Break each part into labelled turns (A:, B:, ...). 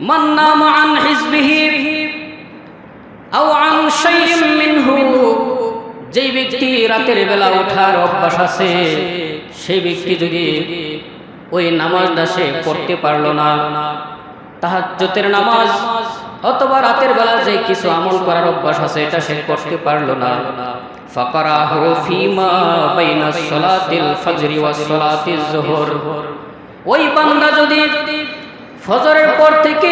A: من نام عن حزبه أو عن شيء منه যেই ব্যক্তি রাতের বেলা ওঠার অভ্যাস আছে সেই ব্যক্তি যদি ওই নামাজটা সে পড়তে পারলো না তাহাজ্জতের নামাজ অথবা রাতের বেলা যে কিছু আমল করার অভ্যাস আছে এটা সে করতে পারলো না ফাকারাহু ফিমা বাইনা সলাতিল ফজরি ওয়াস সলাতিজ যুহর ওই বান্দা যদি ফজরের পর থেকে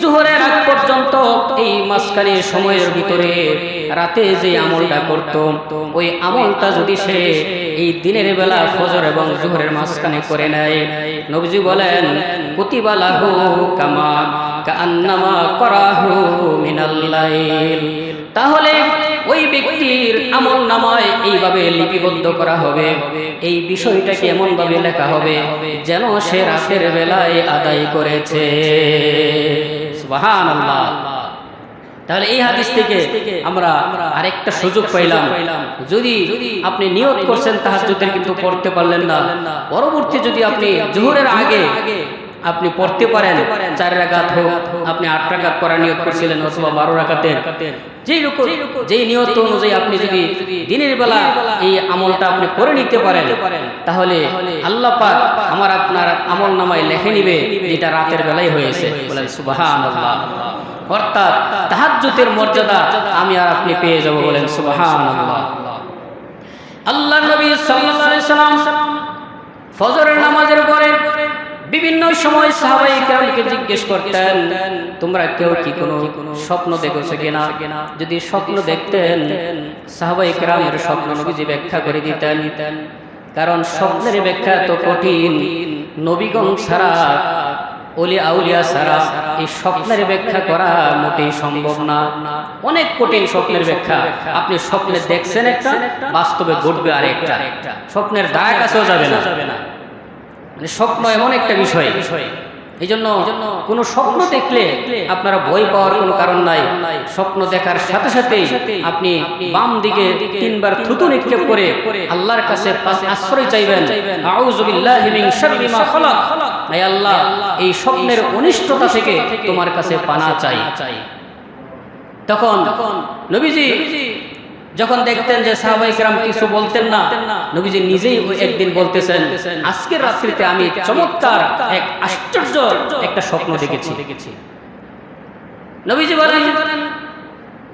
A: জোহরের আগ পর্যন্ত এই মাঝখানে সময়ের ভিতরে রাতে যে আমলটা করত, ওই আমলটা যদি সে এই দিনের বেলা ফজর এবং জোহরের মাঝখানে করে নেয়, নবজি বলেন কামা তাহলে ওই ব্যক্তির আমল নামায় এইভাবে লিপিবদ্ধ করা হবে। এই বিষয়টাকে এমন ভাবে লেখা হবে, যেন সে রাতের বেলায় আদায় করেছে। তাহলে এই হাদিস থেকে আমরা আরেকটা সুযোগ পাইলাম। যদি আপনি নিয়ত করছেন তাহাজ্জুদের কিন্তু পড়তে পারলেন না। পরবর্তী যদি আপনি জোহরের আগে আপনি পড়তে পারেন চার রাকাত হোক আপনি আট রাকাত পড়ার নিয়োগ করছিলেন অথবা বারো রাকাতের। যেই লোক যেই নিয়ত অনুযায়ী আপনি যদি দিনের বেলা এই আমলটা আপনি করে নিতে পারেন তাহলে আল্লাহ পাক আমার আপনার আমল নামায় লেখে নিবে যেটা রাতের বেলায় হয়েছে। বলেন সুবহানাল্লাহ। অর্থাৎ তাহাজ্জুদের মর্যাদা আমি আর আপনি পেয়ে যাব বলেন সুবহানাল্লাহ। আল্লাহ নবী সাল্লাল্লাহু আলাইহি সাল্লাম ফজরের নামাজের পরে বিভিন্ন সময় সাহাবাই কেরামকে জিজ্ঞেস করতেন, তোমরা কেউ কি কোনো স্বপ্ন দেখেছ কিনা? যদি স্বপ্ন দেখতেন, সাহাবাই কেরামের স্বপ্ন নবীজি ব্যাখ্যা করে দিতেন। কারণ স্বপ্নের ব্যাখ্যা তো কঠিন, নবীগণ ছাড়া অলি আউলিয়া ছাড়া এই স্বপ্নের ব্যাখ্যা করা মোটেই সম্ভব না। অনেক কঠিন স্বপ্নের ব্যাখ্যা। আপনি স্বপ্নে দেখছেন একটা, বাস্তবে ঘটবে আরেকটা। স্বপ্নের দায় কাছেও যাবে না। মানে স্বপ্ন এমন একটা বিষয়। এই জন্য কোনো স্বপ্ন দেখলে আপনারা ভয় পাওয়ার কোনো কারণ নাই। স্বপ্ন দেখার সাথে সাথে আপনি বাম দিকে তিনবার থুতু নিক্ষেপ করে আল্লাহর কাছে আশ্রয় চাইবেন। আল্লাহ, এই স্বপ্নের অনিষ্টতা থেকে তোমার কাছে পানা চাই। তখন নবীজি যখন দেখতেন যে সাহাবাই কেরাম কিছু বলতেন না, নবীজি নিজেই একদিন বলতেছেন, আজকের রাত্রিতে আমি চমৎকার, এক আশ্চর্য একটা স্বপ্ন দেখেছি। নবীজি বলেন,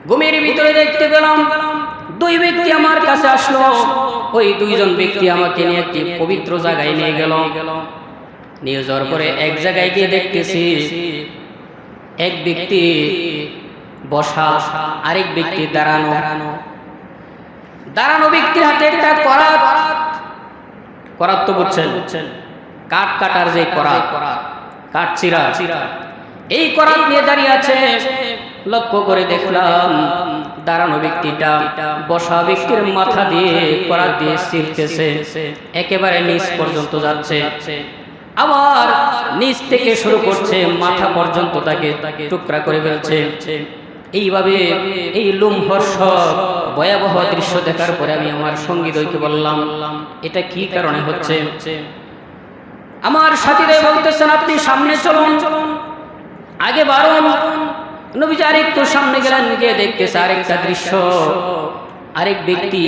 A: ঘুমের ভিতরে দেখতে পেলাম দুই ব্যক্তি আমার কাছে আসলো। ওই দুইজন ব্যক্তি আমাকে নিয়ে একটি পবিত্র জায়গায় নিয়ে গেল। নিয়ে যাওয়ার পরে এক জায়গায় গিয়ে দেখতেছি এক ব্যক্তি বসা, আরেক ব্যক্তি দাঁড়ানো। দাঁড়ানো ব্যক্তির হাতে একটা করাত। করাত তো বুঝছেন। বুঝছেন কাঠ কাটার যে করাত, কাঠ চিরা এই করাত নিয়ে দাঁড়িয়ে আছে। লক্ষ্য করে দেখলাম দাঁড়ানো ব্যক্তিটা বসা ব্যক্তির মাথা দিয়ে করাত দিয়ে ছিঁড়তেছে একেবারে নিচ পর্যন্ত যাচ্ছে। আবার নিচ থেকে শুরু করছে, মাথা পর্যন্ত তাকে টুকরা করে ফেলছে। এইভাবে এই লুমহর্ষ ভয়াবহ দৃশ্য দেখার পরে আমি আমার সঙ্গীদয়কে বললাম, এটা কি কারণে হচ্ছে? আমার সাথীরাই বলতেছেন, আপনি সামনে চলুন। আগে বারণ, নবীজি আরেকটু সামনে গেলেন, গিয়ে দেখতেছে আরেকটা দৃশ্য। আরেক ব্যক্তি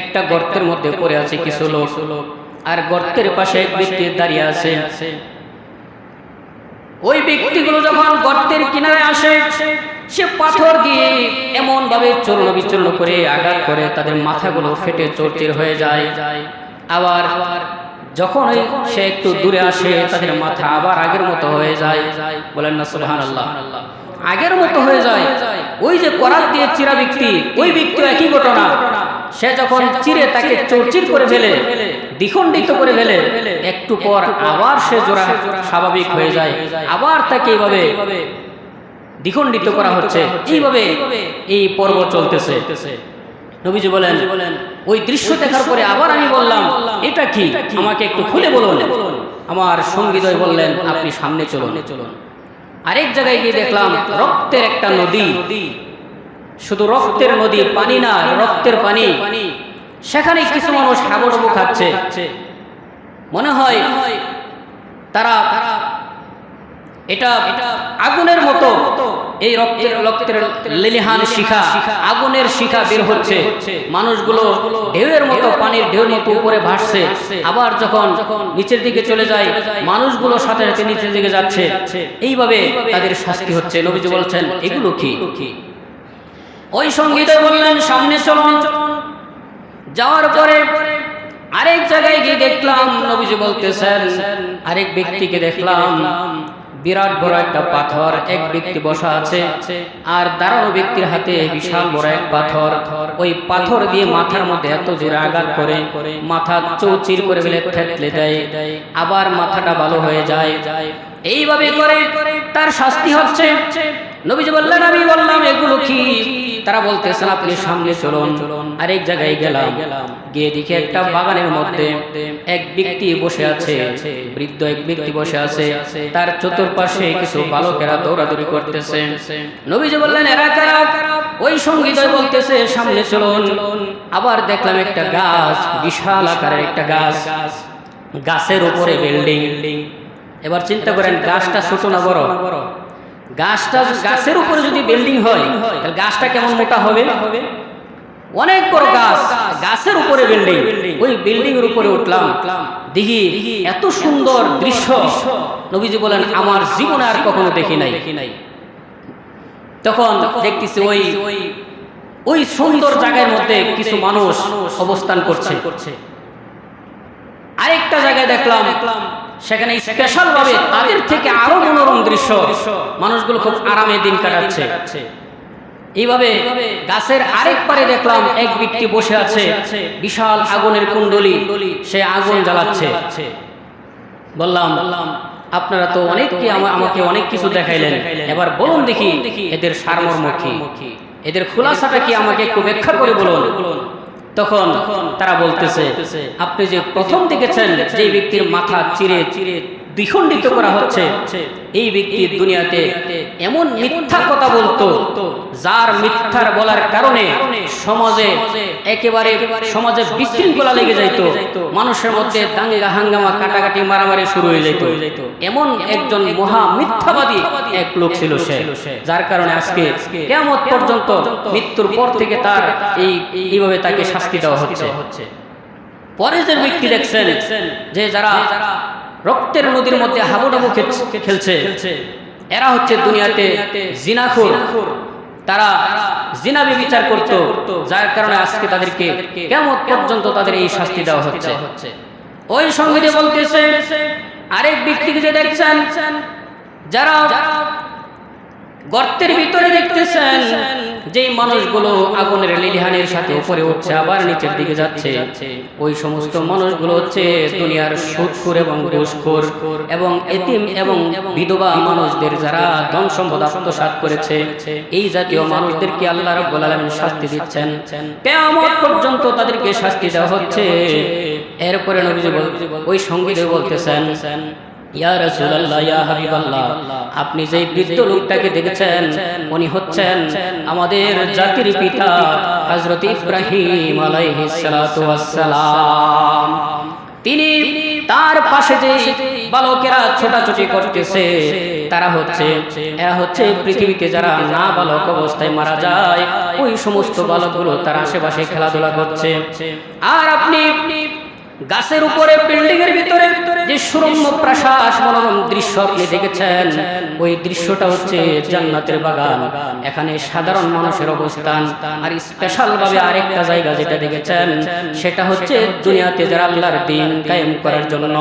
A: একটা গর্তের মধ্যে পড়ে আছে কিছু লোক, আর গর্তের পাশে এক ব্যক্তি দাঁড়িয়ে আছে। ওই ব্যক্তিগুলো যখন গর্তের কিনারে আসে সে পাথর দিয়ে এমন ভাবে চূর্ণ বিচূর্ণ করে, আঘাত করে, তাদের মাথাগুলো ফেটে চোরচির হয়ে যায়। আবার যখন ওই সে একটু দূরে আসে, তাদের মাথা আবার আগের মতো হয়ে যায়। বলেন না সুবহান আল্লাহ আগের মতো হয়ে যায়। ওই যে করাত দিয়ে চিরা ব্যক্তি, ওই ব্যক্তি একই ঘটনা। সে যখন চিরে তাকে চোরচির করে ফেলে, দ্বিখণ্ডিত করে ফেলে, একটু পর আবার সে জোড়া স্বাভাবিক হয়ে যায়। আবার তাকে এইভাবে দ্বিখণ্ডিত করা হচ্ছে। এইভাবে এই পর্ব চলতেছে। নবীজি বলেন ওই দৃশ্য দেখার পরে আবার আমি বললাম এটা কি? আমাকে একটু খুলে বলুন। আমার সঙ্গীদয় বললেন আপনি সামনে চলুন। চলুন। আরেক জায়গায় গিয়ে দেখলাম রক্তের একটা নদী। শুধু রক্তের নদী পানি না রক্তের পানি। সেখানে কিছু মানুষ হাবুডুবু খাচ্ছে। মনে হয় তারা তারা এটা আগুনের মতো। এই রক্তের রক্তের লেলিহান শিখা আগুনের শিখা বের হচ্ছে। মানুষগুলো ঢেউয়ের মতো পানির ঢেউয়ের মতো উপরে ভাসছে। আবার যখন নিচের দিকে চলে যায় মানুষগুলো সাথে সাথে নিচের দিকে যাচ্ছে। এইভাবে তাদের শাস্তি হচ্ছে। নবীজি বলছেন এগুলো কি? ওই সংগীত বললেন সামনে চলুন। যাওয়ার পরে আরেক জায়গায় গিয়ে দেখলাম নবীজি বলতেছেন আরেক ব্যক্তিকে দেখলাম। বিরাট বড় একটা পাথর, এক ব্যক্তি বসা আছে, আর দাঁড়ানো ব্যক্তির হাতে বিশাল বড় এক পাথর। ওই পাথর দিয়ে মাথার মধ্যে এত জোরে আঘাত করে, মাথা চৌচির করে ফেলে থেতলে দেয়, আবার মাথাটা ভালো হয়ে যায়। এইভাবে করে তার শাস্তি হচ্ছে। নবীজি বললেন, আমি বললাম, এগুলো কি? তারা বলতেছেন, আপনি সামনে চলুন। আরেক জায়গায় গেলাম। গিয়ে দেখি একটা বাগানের মধ্যে এক ব্যক্তি বসে আছে। বৃদ্ধ এক ব্যক্তি বসে আছে। তার চতুর্পাশে কিছু বালকেরা দৌড়াদৌড়ি করতেছে। নবীজি বললেন, এরা কারা? ওই সংগীত বলতেছে, সামনে চলুন। আবার দেখলাম একটা গাছ, বিশাল আকারের একটা গাছ। গাছের উপরে বিল্ডিং। এবার চিন্তা করেন, গাছটা ছোট না বড়? গাছটা গাছের উপরে যদি বিল্ডিং হয় তাহলে গাছটা কেমন মোটা হবে? অনেক বড় গাছ। গাছের উপরে বিল্ডিং ওই বিল্ডিং এর উপরে উঠলাম। দেখি এত সুন্দর দৃশ্য। নবীজি বলেন আমার জীবনে আর কখনো দেখি নাই। তখন দেখতেছি ওই ওই সুন্দর জায়গার মধ্যে কিছু মানুষ অবস্থান করছে। আরেকটা জায়গায় দেখলাম সেখানে স্পেশাল ভাবে তাদের থেকে আরও দৃশ্য মানুষগুলো খুব আরামে দিন কাটাচ্ছে। এইভাবে গাছের আরেক পারে দেখলাম এক ব্যক্তি বসে আছে, বিশাল আগুনের কুণ্ডলি, সে আগুন জ্বালাচ্ছে। বললাম, আপনারা তো অনেক আমাকে অনেক কিছু দেখাইলেন। এবার বলুন দেখি এদের সারমর্ম কি। এদের খোলাসাটা কি আমাকে একটু ব্যাখ্যা করে বলুন? তখন তারা বলতেছে, আপনি যে প্রথম দেখেছেন যে ব্যক্তির মাথা চিরে চিরে দ্বিখণ্ডিত করা হচ্ছে। এই ব্যক্তি দুনিয়াতে এমন মিথ্যা কথা বলতো যার মিথ্যার বলার কারণে সমাজে একেবারে সমাজে বিশৃঙ্খলা লেগে যাইতো। মানুষের মধ্যে দাঙ্গা হাঙ্গামা কাটাকাটি মারামারি শুরু হয়ে যেত এমন একজন মহা মিথ্যাবাদী এক লোক ছিল সে যার কারণে আজকে কেমন পর্যন্ত মৃত্যুর পর থেকে তার এই এইভাবে তাকে শাস্তি দেওয়া হচ্ছে। পরে যে ব্যক্তি দেখছেন যে যারা রক্তের নদীর মধ্যে হাবুডাবু খেলছে। এরা হচ্ছে দুনিয়াতে জিনাখুর। তারা জিনাবি বিচার করত, যার কারণে আজকে তাদেরকে কেমন পর্যন্ত তাদের এই শাস্তি দেওয়া হচ্ছে। ওই সঙ্গীতে বলতেছে, আরেক ব্যক্তিকে যে দেখছেন, যারা গর্তের ভিতরে দেখতেছেন যে মানুষগুলো আগুনের লিলিহানের সাথে উপরে উঠছে, আবার নিচের দিকে যাচ্ছে। ওই সমস্ত মানুষগুলো হচ্ছে দুনিয়ার সুদখোর এবং ঘুষখোর এবং এতিম এবং বিধবা মানুষদের যারা ধন সম্পদ আত্মসাৎ করেছে। এই জাতীয় মানুষদেরকে আল্লাহ রাব্বুল আলামিন শাস্তি দিচ্ছেন। কিয়ামত পর্যন্ত তাদেরকে শাস্তি দেওয়া হচ্ছে। এরপরে নবীজি ওই সঙ্গীতে বলতেছেন আপনি যেই বৃদ্ধ লোকটাকে দেখেছেন, উনি হচ্ছেন আমাদের জাতির পিতা হযরত ইব্রাহিম তিনি তার পাশে যে বালকেরা ছোটাছুটি করতেছে, তারা হচ্ছে, এরা হচ্ছে পৃথিবীতে যারা না বালক অবস্থায় মারা যায়, ওই সমস্ত বালকগুলো তার আশেপাশে খেলাধুলা করছে। আর আপনি গাছের উপরে বিল্ডিং এর ভিতরে যে সুরম্য প্রাসাদ মনোরম দৃশ্য আপনি দেখেছেন, ওই দৃশ্যটা হচ্ছে জান্নাতের বাগান। এখানে সাধারণ মানুষের অবস্থান। আর স্পেশাল ভাবে আরেকটা জায়গা যেটা দেখেছেন, সেটা হচ্ছে দুনিয়াতে যারা আল্লাহর দিন কায়েম করার জন্য,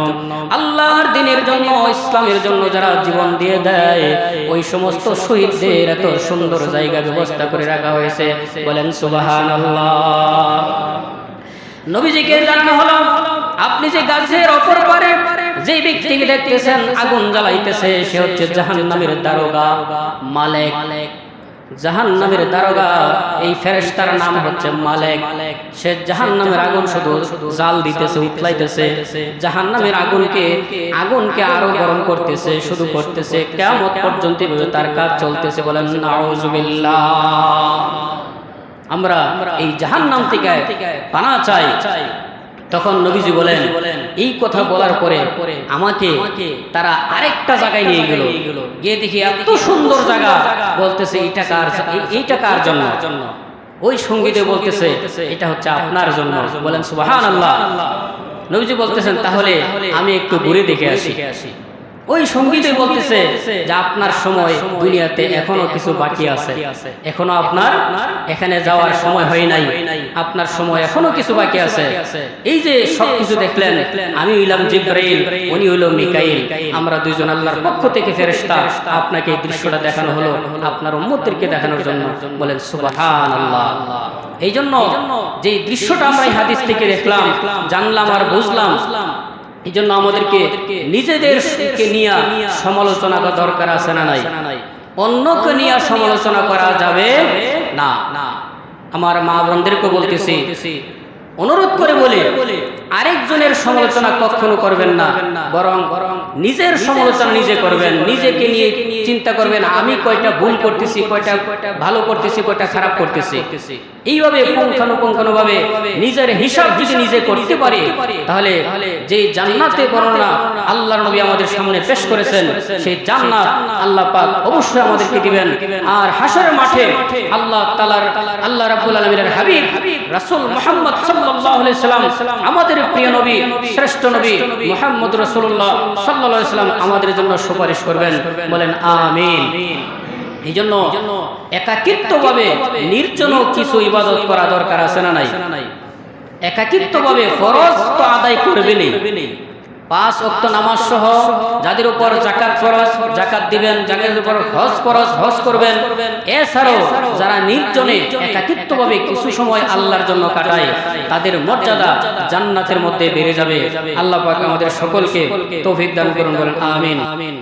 A: আল্লাহর দিনের জন্য, ইসলামের জন্য যারা জীবন দিয়ে দেয়, ওই সমস্ত শহীদদের এত সুন্দর জায়গা ব্যবস্থা করে রাখা হয়েছে। বলেন, সুবহানাল্লাহ। নবীজিকে জানানো হলো আপনি যে গাছের অপর পারে যে ব্যক্তিকে দেখতেছেন, আগুন জ্বালাইতেছে, সে হচ্ছে জাহান নামের দারোগা। মালেক। জাহান নামের দারোগা, এই ফেরেস্তার নাম হচ্ছে মালেক। সে জাহান নামের আগুন শুধু জাল দিতেছে, উতলাইতেছে। জাহান নামের আগুনকে আগুনকে আরও গরম করতেছে শুধু করতেছে। কেমন পর্যন্ত তার কাজ চলতেছে বলেন, নাউজুবিল্লাহ। আমরা এই জাহান্নাম থেকে পানা চাই। তখন নবীজি বলেন এই কথা বলার পরে আমাকে তারা আরেকটা জায়গায় নিয়ে গেল। গিয়ে দেখি এত সুন্দর জায়গা। বলতেছে এটা কার এইটা কার জন্য ওই সঙ্গীতে বলতেছে এটা হচ্ছে আপনার জন্য। বলেন সুবাহ আল্লাহ নবীজি বলতেছেন তাহলে আমি একটু ঘুরে দেখে আসি। ওই সঙ্গীতে বলতেছে যে আপনার সময় দুনিয়াতে এখনও কিছু বাকি আছে। এখনও আপনার এখানে যাওয়ার সময় হয় নাই আপনার সময় এখনও কিছু বাকি আছে। এই যে সব কিছু দেখলেন আমি হইলাম জিব্রাইল উনি হইল মিকাইল। আমরা দুইজন আল্লাহর পক্ষ থেকে ফেরেশতা আপনাকে এই দৃশ্যটা দেখানো হলো। আপনার উম্মতদেরকে দেখানোর জন্য। বলেন সুবহান আল্লাহ এই জন্য যে দৃশ্যটা আমরা এই হাদিস থেকে দেখলাম জানলাম আর বুঝলাম এই জন্য আমাদেরকে নিজেদেরকে নিয়ে সমালোচনা করা দরকার আছে না নাই? অন্যকে নিয়ে সমালোচনা করা যাবে না না। আমার মা বোনদেরকে বলতেছি, অনুরোধ করে বলে আরেকজনের সমালোচনা কখনো করবেন না বরং নিজের সমালোচনা নিজে করবেন নিজেকে নিয়ে চিন্তা করবেন আমি কয়টা ভুল করতেছি কয়টা ভালো করতেছি কয়টা খারাপ করতেছি। এইভাবে পুঙ্খানুপুঙ্খানু ভাবে নিজের হিসাব যদি নিজে করতে পারে তাহলে যে জান্নাতে বর্ণনা আল্লাহর নবী আমাদের সামনে পেশ করেছেন সেই জান্নাত আল্লাহ পাক অবশ্যই আমাদেরকে দিবেন। আর হাসরের মাঠে আল্লাহ তাআলার আল্লাহ রাব্বুল আলামিনের হাবিব রাসূল মুহাম্মদ সাল্লাল্লাহু আলাইহি সাল্লাম আমাদের প্রিয় নবী, শ্রেষ্ঠ নবী মোহাম্মদ রসুল্লাহ সাল্লা সাল্লাম আমাদের জন্য সুপারিশ করবেন। বলেন, আমিন। এই জন্য একাকিত্বভাবে নির্জন কিছু ইবাদত করা দরকার আছে না নাই? একাকিত্বভাবে ফরজ তো আদায় করবেনই। পাঁচ অক্ত নামাজ সহ যাদের উপর জাকাত ফরজ জাকাত দিবেন, যাদের উপর হজ ফরজ, হজ করবেন, এছাড়াও যারা নির্জনে একাকিত্বভাবে কিছু সময় আল্লাহর জন্য কাটায়, তাদের মর্যাদা জান্নাতের মধ্যে বেড়ে যাবে। আল্লাহ পাক আমাদের সকলকে তৌফিক দান করুন, বলেন আমিন আমিন।